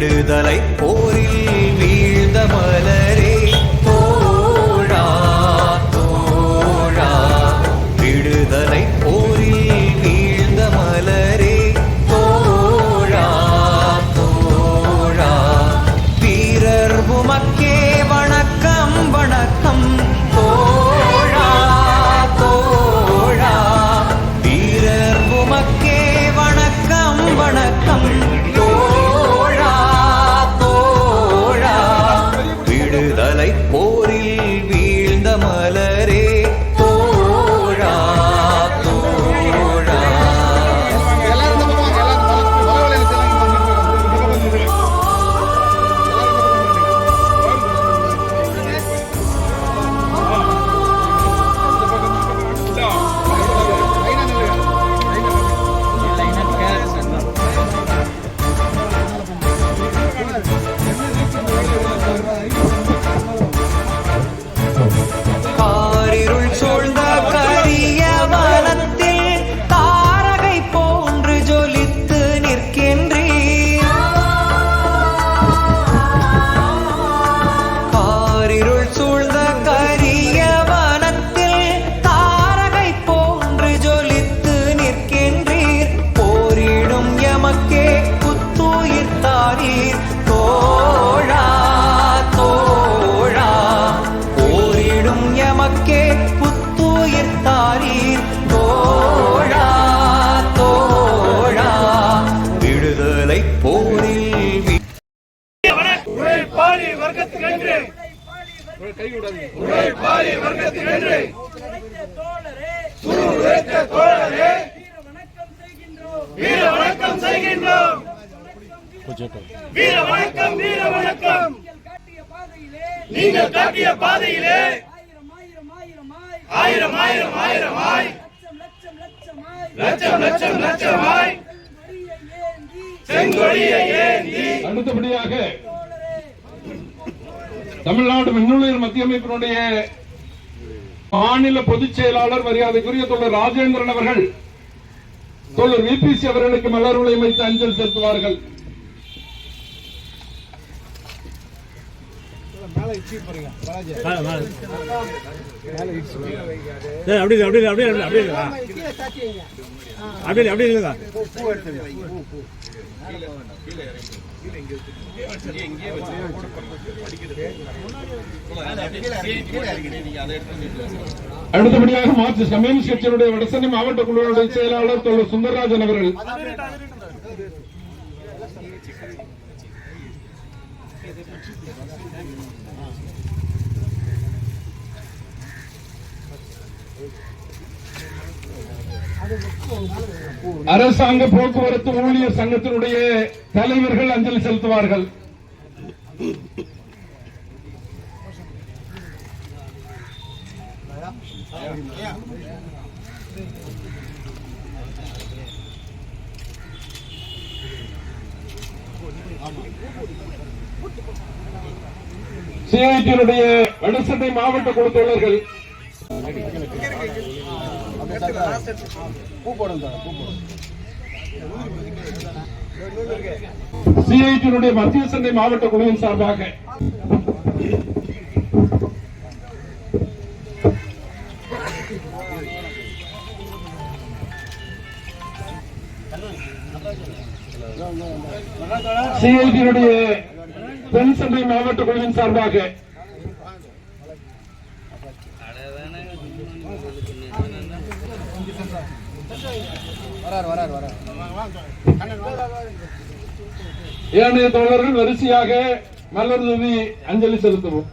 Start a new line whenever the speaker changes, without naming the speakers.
விடுதலை போரில் வீழ்ந்த மலரே. தோழா தோழா விடுதலை போரில் வீழ்ந்த மலரே. தோழா தோழா வீரர் உமக்கே வணக்கம் வணக்கம். தோழா தோழா வீரர் உமக்கே வணக்கம் வணக்கம். போரிடும் புத்துயிர் தாரீர். தோழா தோழா விடுதலை போரில்
உழைப்பாளி வர்க்கத்துக்கென்று. உழைப்பாளி வர்க்கத்துக்கென்று. தோழரே. வீர வணக்கம் செய்கின்றோம். வீர வணக்கம் வீர வணக்கம். நீங்கள் காட்டிய பாதையிலே ஆயிரம் ஆயிரம். ஆயிரமாய் லட்சம் லட்சம் லட்சமாய் செங்கொடியை ஏந்தி.
அடுத்தபடியாக தமிழ்நாடு மின்னுயிர் மத்திய அமைப்பினுடைய மாநில பொதுச் செயலாளர் மரியாதைக்குரிய தோழர் ராஜேந்திரன் அவர்கள் தோழர் விபிசி அவர்களுக்கு மலர் வளையம் வைத்து அஞ்சல் செலுத்துவார்கள்.
அப்படி இல்லை, அப்படி இல்லை, அப்படியே இல்லை, அப்படியே இல்லை. அப்படியே இல்லைங்க.
அடுத்தபடியாக மார்க்சிஸ்ட் கம்யூனிஸ்ட் கட்சியினுடைய வடசென்னை மாவட்ட குழுவினுடைய செயலாளர் தோழர் சுந்தரராஜன் அவர்கள். அரசாங்க போக்குவரத்து ஊழியர் சங்கத்தினுடைய தலைவர்கள் அஞ்சலி செலுத்துவார்கள். சிஐடியினுடைய வடசென்னை மாவட்ட குழு தோழர்கள். சிஐடியினுடைய மத்திய சென்னை மாவட்ட குழுவின் சார்பாக சிஐடியுடைய தென் சென்னை மாவட்ட குழுவின் சார்பாக. ஏனைய தோழர்கள் வரிசையாக மலர் தூவி அஞ்சலி செலுத்துவோம்.